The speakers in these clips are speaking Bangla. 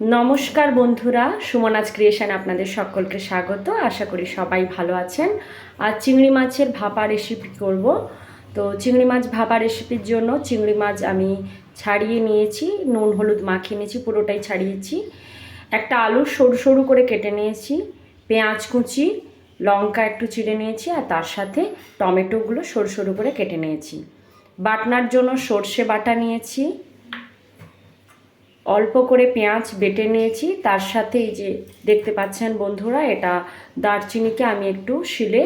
নমস্কার বন্ধুরা, সুমনাজ ক্রিয়েশন আপনাদের সকলকে স্বাগত। আশা করি সবাই ভালো আছেন। আর চিংড়ি মাছের ভাপা রেসিপি করব। তো চিংড়ি মাছ ভাপা রেসিপির জন্য চিংড়ি মাছ আমি ছাড়িয়ে নিয়েছি, নুন, হলুদ মাখিয়ে নিয়েছি, পুরোটাই ছাড়িয়েছি। একটা আলু সরু সরু করে কেটে নিয়েছি, পেঁয়াজ কুচি, লঙ্কা একটু চিড়ে নিয়েছি, আর তার সাথে টমেটোগুলো সরু সরু করে কেটে নিয়েছি। বাটনার জন্য সর্ষে বাটা নিয়েছি অল্প করে পেঁয়াজ বেটে নিয়েছি। তার সাথে এই যে দেখতে পাচ্ছেন বন্ধুরা, এটা দারচিনিকে আমি একটু শিলে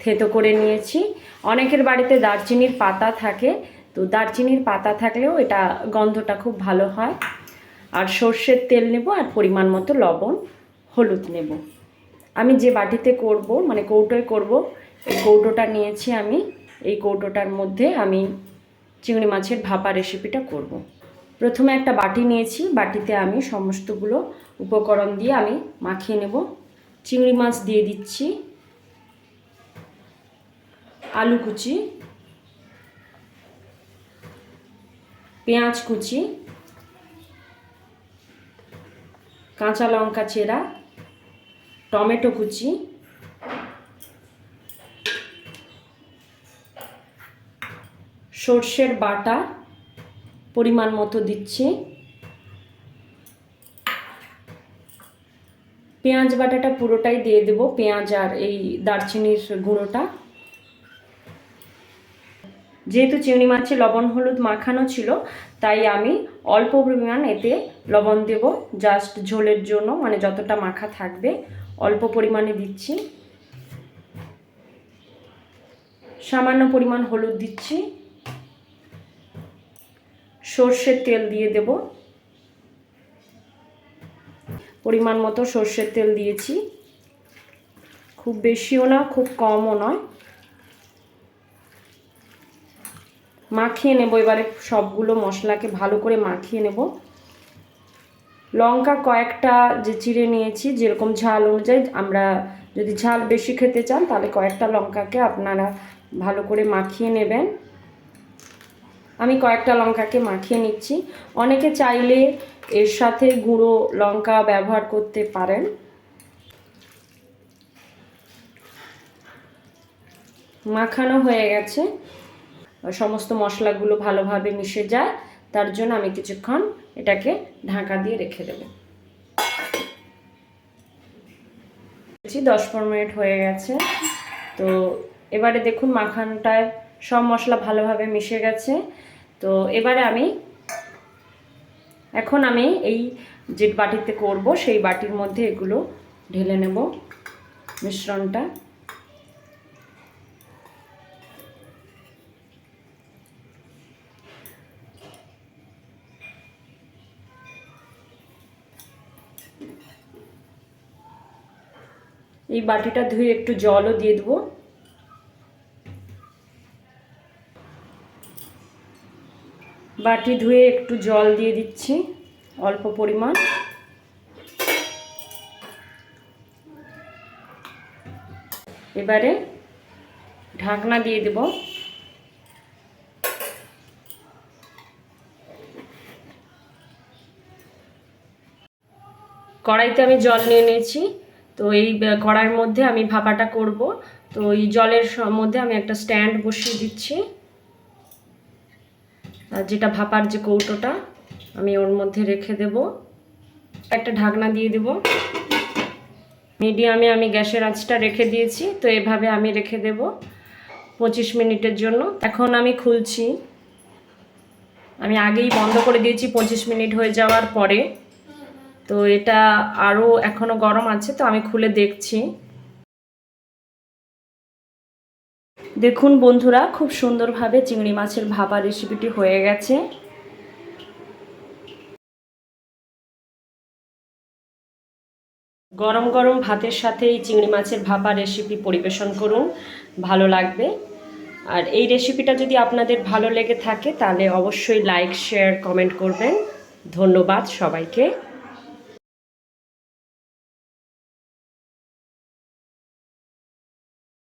থেতো করে নিয়েছি। অনেকের বাড়িতে দারচিনির পাতা থাকে, তো দারচিনির পাতা থাকলেও এটা গন্ধটা খুব ভালো হয়। আর সর্ষের তেল নেব আর পরিমাণ মতো লবণ, হলুদ নেব। আমি যে বাটিতে করব মানে কৌটোয় করব, এই কৌটোটা নিয়েছি আমি। এই কৌটোটার মধ্যে আমি চিংড়ি মাছের ভাপা রেসিপিটা করব। প্রথমে একটা বাটি নিয়েছি, বাটিতে আমি সমস্তগুলো উপকরণ দিয়ে আমি মাখিয়ে নেব। চিংড়ি মাছ দিয়ে দিচ্ছি, আলু কুচি, পেঁয়াজ কুচি, কাঁচা লঙ্কা চেরা, টমেটো কুচি, সর্ষের বাটা পরিমাণ মতো দিচ্ছি। পেঁয়াজ বাটাটা পুরোটাই দিয়ে দেব, পেঁয়াজ আর এই দারচিনির গুঁড়োটা। যেহেতু চিংড়ি মাছে লবণ হলুদ মাখানো ছিল, তাই আমি অল্প পরিমাণ এতে লবণ দেব। জাস্ট ঝোলের জন্য মানে যতটা মাখা থাকবে, অল্প পরিমাণে দিচ্ছি। সামান্য পরিমাণ হলুদ দিচ্ছি। সর্ষের তেল দিয়ে দেব। পরিমাণ মতো সর্ষের তেল দিয়েছি। খুব বেশিও না, খুব কমও নয়। মাখিয়ে নেব, এবারে সবগুলো মশলাকে ভালো করে মাখিয়ে নেব। লঙ্কা কয়েকটা যে চিড়ে নিয়েছি, যেরকম ঝাল অনুযায়ী আমরা যদি ঝাল বেশি খেতে চান, তাহলে কয়েকটা লঙ্কাকে আপনারা ভালো করে মাখিয়ে নেবেন। আমি কয়েকটা লঙ্কাকে মাখিয়ে নিচ্ছি। অনেকে চাইলে এর সাথে গুঁড়ো লঙ্কা ব্যবহার করতে পারেন। মাখানো হয়ে গেছে। সমস্ত মশলাগুলো ভালোভাবে মিশে যায়। তার জন্য আমি কিছুক্ষণ এটাকে ঢাকা দিয়ে রেখে দেব। দশ পনেরো মিনিট হয়ে গেছে। তো এবারে দেখুন মাখানটায় সব মশলা ভালোভাবে মিশে গেছে। তো এবারে আমি, এখন আমি এই যে বাটিতে করব, সেই বাটির মধ্যে এগুলো ঢেলে নেব, মিশ্রণটা। এই বাটিটা ধুয়ে একটু জলও দিয়ে দেবো। বাটি ধুয়ে একটু জল দিয়ে দিচ্ছি, অল্প পরিমাণ। এবারে ঢাকনা দিয়ে দেব। কড়াইতে আমি জল নিয়ে নিয়েছি, তো এই কড়াইয়ের মধ্যে আমি ভাপাটা করব। তো এই জলের মধ্যে আমি একটা স্ট্যান্ড বসিয়ে দিচ্ছি। যেটা ভাপার যে কৌটোটা, আমি ওর মধ্যে রেখে দেব। একটা ঢাকনা দিয়ে দেব। মিডিয়ামে আমি গ্যাসের আঁচটা রেখে দিয়েছি, তো এভাবে আমি রেখে দেব পঁচিশ মিনিটের জন্য। এখন আমি খুলছি। আমি আগেই বন্ধ করে দিয়েছি, পঁচিশ মিনিট হয়ে যাওয়ার পরে। তো এটা আরও এখনও গরম আছে, তো আমি খুলে দেখছি। দেখুন বন্ধুরা, খুব সুন্দরভাবে চিংড়ি মাছের ভাপা রেসিপিটি হয়ে গেছে। গরম গরম ভাতের সাথে এই চিংড়ি মাছের ভাপা রেসিপি পরিবেশন করুন, ভালো লাগবে। আর এই রেসিপিটা যদি আপনাদের ভালো লেগে থাকে, তাহলে অবশ্যই লাইক শেয়ার কমেন্ট করবেন। ধন্যবাদ সবাইকে।